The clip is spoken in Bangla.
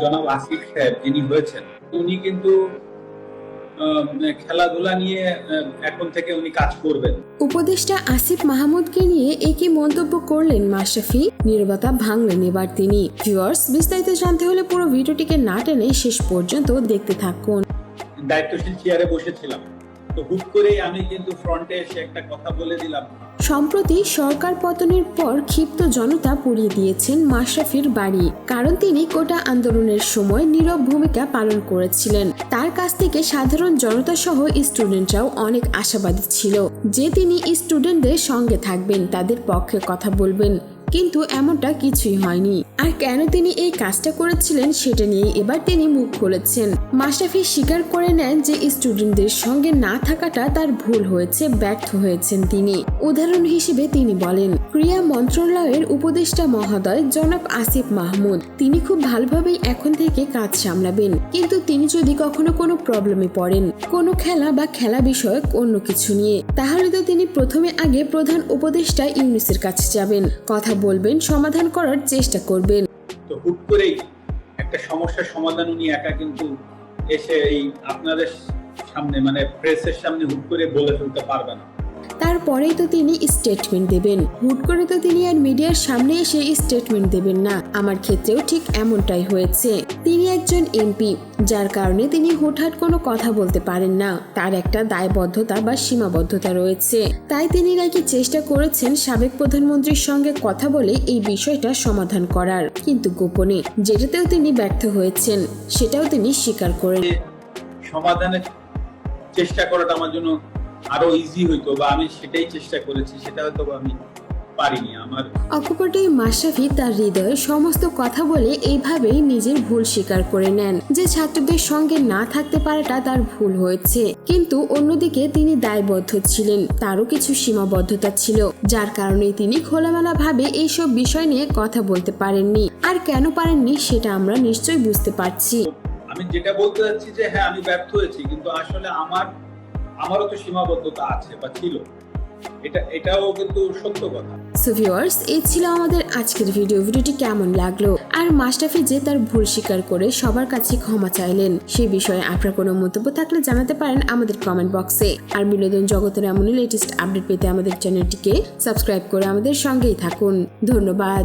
জনাব আসিফ সাহেব যিনি হয়েছেন উনি কিন্তু খেলাধুলা নিয়ে এখন থেকে উনি কাজ করবেন। উপদেষ্টা আসিফ মাহমুদকে নিয়ে একই মন্তব্য করলেন মাশরাফি নীরবতা ভাঙলেন এবার তিনি। ভিউয়ার্স বিস্তারিত জানতে হলে পুরো ভিডিওটিকে না টেনে শেষ পর্যন্ত দেখতে থাকুন। দায়িত্বশীল চেয়ারে বসেছিলাম। তো হুট করেই আমি কিন্তু ফ্রন্টে এসে একটা কথা বলে দিলাম। সম্প্রতি সরকার পতনের পর ক্ষিপ্ত জনতা পুড়িয়ে দিয়েছেন মাশরাফির বাড়ি, কারণ তিনি কোটা আন্দোলনের সময় নীরব ভূমিকা পালন করেছিলেন। তার কাছ থেকে সাধারণ জনতা সহ স্টুডেন্টরাও অনেক আশাবাদী ছিল যে তিনি স্টুডেন্টদের সঙ্গে থাকবেন, তাদের পক্ষে কথা বলবেন। কিন্তু এমনটা কিছুই হয়নি। আর কেন তিনি এই কাজটা করেছিলেন সেটা নিয়ে এবার তিনি মুখ খুলেছেন। মাশরাফি স্বীকার করে নেন যে স্টুডেন্টদের সঙ্গে না থাকাটা তার ভুল হয়েছে, ব্যর্থ হয়েছেন তিনি। উদাহরণ হিসেবে তিনি বলেন ক্রিয়া মন্ত্রণালয়ের উপদেষ্টা মহোদয় জনাব আসিফ মাহমুদ। তিনি খুব ভালোভাবেই এখন থেকে কাজ সামলাবেন। কিন্তু তিনি যদি কখনো কোনো প্রবলেমে পড়েন, কোনো খেলা বা খেলা বিষয়ক অন্য কিছু নিয়ে, তাহলে তো তিনি প্রথমে আগে প্রধান উপদেষ্টা ইউনিসের কাছে যাবেন। কথা বলবেন, সমাধান করার চেষ্টা করবেন। তো হুট করেই একটা সমস্যার সমাধান উনি একা কিন্তু এসে এই আপনাদের সামনে মানে প্রেসের সামনে হুট করে বলে ফেলতে পারবে না। তারপরেই তো তিনি স্টেটমেন্ট দেবেন। হুট করে তো তিনি আর মিডিয়ার সামনে এসে স্টেটমেন্ট দেবেন না। আমার ক্ষেত্রেও ঠিক এমনটাই হয়েছে। তিনি একজন এমপি যার কারণে তিনি হুটহাট কোনো কথা বলতে পারেন না। তার একটা দায়বদ্ধতা বা সীমাবদ্ধতা রয়েছে। তাই তিনি নাকি চেষ্টা করেছেন সাবেক প্রধানমন্ত্রীর সঙ্গে কথা বলে এই বিষয়টা সমাধান করার। কিন্তু গোপনে যেটাতেও তিনি ব্যর্থ হয়েছেন, সেটাও তিনি স্বীকার করেন। সমাধানের চেষ্টা করাটা আমার জন্য আরও ইজি হইতো বা আমি সেটাই চেষ্টা করেছি সেটা হয়তো আমি পারিনি আমার অকপটে মাশরাফি তার হৃদয়ে সমস্ত কথা বলে এইভাবেই নিজের ভুল স্বীকার করে নেন যে ছাত্রদের সঙ্গে না থাকতে পারাটা তার ভুল হয়েছে। কিন্তু অন্যদিকে তিনি দায়বদ্ধ ছিলেন তারও কিছু সীমাবদ্ধতা ছিল যার কারণে তিনি খোলামেলা ভাবে এইসব বিষয় নিয়ে কথা বলতে পারেননি। আর কেন পারেননি সেটা আমরা নিশ্চয়ই বুঝতে পারছি। আমি যেটা বলতে চাচ্ছি যে হ্যাঁ আমি ব্যর্থ হয়েছি কিন্তু আসলে আমার আমারও তো সীমাবদ্ধতা আছে বা ছিল। এটা, এটাও কিন্তু সত্য কথা। সো ভিউয়ার্স এই ছিল আমাদের আজকের ভিডিও ভিডিওটি কেমন লাগল? আর মাস্টাফি যে তার ভুল স্বীকার করে সবার কাছে ক্ষমা চাইলেন সেই বিষয়ে আপনার কোনো মন্তব্য থাকলে জানাতে পারেন আমাদের কমেন্ট বক্সে আর বিনোদন জগতের এমনই লেটেস্ট আপডেট পেতে আমাদের চ্যানেলটিকে সাবস্ক্রাইব করে আমাদের সঙ্গেই থাকুন। ধন্যবাদ।